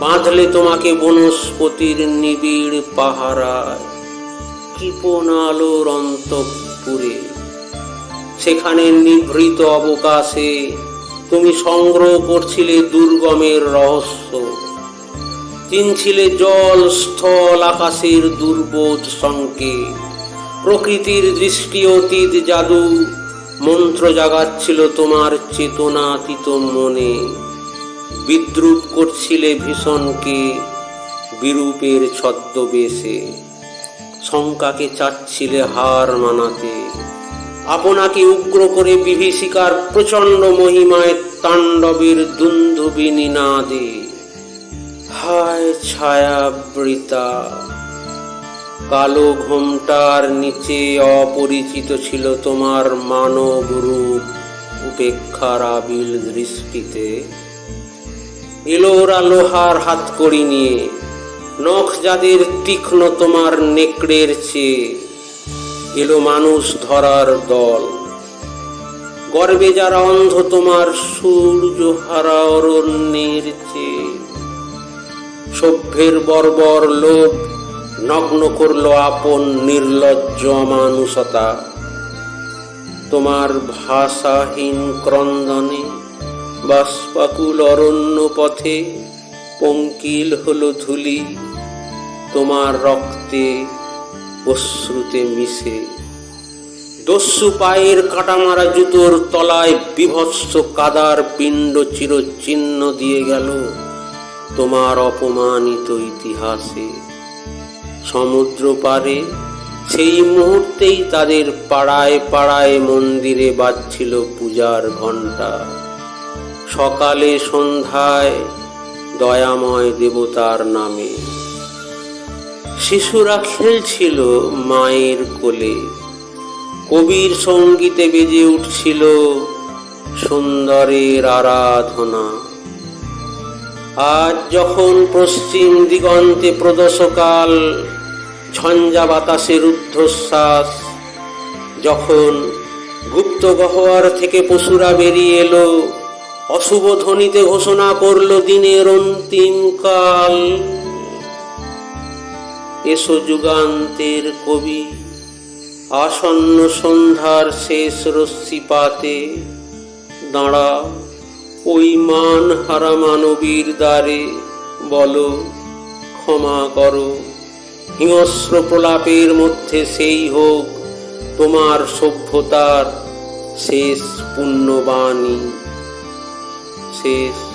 বাঁধলে তোমাকে বনস্পতির নিবিড় পাহারায় কৃপণ আলোর সেখানে নিভৃত অবকাশে তুমি সংগ্রহ করছিলে দুর্গমের রহস্য। চিনছিলে জল স্থল আকাশের দুর্বোধ সংকেত প্রকৃতির দৃষ্টি অতীত জাদু, মন্ত্র জাগাচ্ছিল তোমার চেতনাতীত মনে। বিদ্রুপ করছিলে ভীষণকে বিরূপের ছদ্মবেশে। শঙ্কাকে চাচ্ছিলে হার মানাতে। আপনাকে উগ্র করে বিভীষিকার প্রচণ্ড মহিমায় তাণ্ডবের দুন্ধুবিনী নাদে হায় ছায়াবৃতা, কালো ঘোমটার নিচে অপরিচিত ছিল তোমার মানব রূপ উপেক্ষার আবিল দৃষ্টিতে। এলোরা লোহার হাত করি নিয়ে। নখ যাদের তীক্ষ্ণ তোমার নেকড়ের চেয়ে। এলো মানুষ ধরার দল। গর্বে যারা অন্ধ তোমার সূর্য হারা অরণ্যের চেয়ে। সভ্যের বর্বর লোভ নগ্ন করল আপন নির্লজ্জ মানুষতা তোমার ভাষাহীন ক্রন্দনে বাষ্পাকুল অরণ্য পথে পঙ্কিল হলো ধুলি, তোমার রক্তে অশ্রুতে মিশে। দস্যু পায়ের কাটামারা জুতোর তলায় বিভৎস কাদার পিণ্ড চিরচিহ্ন দিয়ে গেল তোমার অপমানিত ইতিহাসে। সমুদ্র পারে সেই মুহূর্তেই তাদের পাড়ায় পাড়ায় মন্দিরে বাজছিল পূজার ঘণ্টা। সকালে সন্ধ্যায় দয়াময় দেবতার নামে। শিশুরা খেলছিল মায়ের কোলে। কবির সঙ্গীতে বেজে উঠছিল সুন্দরের আরাধনা। আজ যখন পশ্চিম দিগন্তে প্রদোষকাল ঝঞ্ঝা বাতাসের ঊর্ধ্বশ্বাস যখন গুপ্ত গহ্বর থেকে পশুরা বেরিয়ে এলো অশুভ ধ্বনিতে ঘোষণা করল দিনের অন্তিম কাল। এসো যুগান্তের কবি, আসন্ন সন্ধ্যার শেষ রশ্মিপাতে দাঁড়া ওই মান হারা মানবীর দ্বারে বলো, ক্ষমা করো। হিংস্র প্রলাপের মধ্যে সেই হোক তোমার সভ্যতার শেষ পুণ্যবাণী। শেষ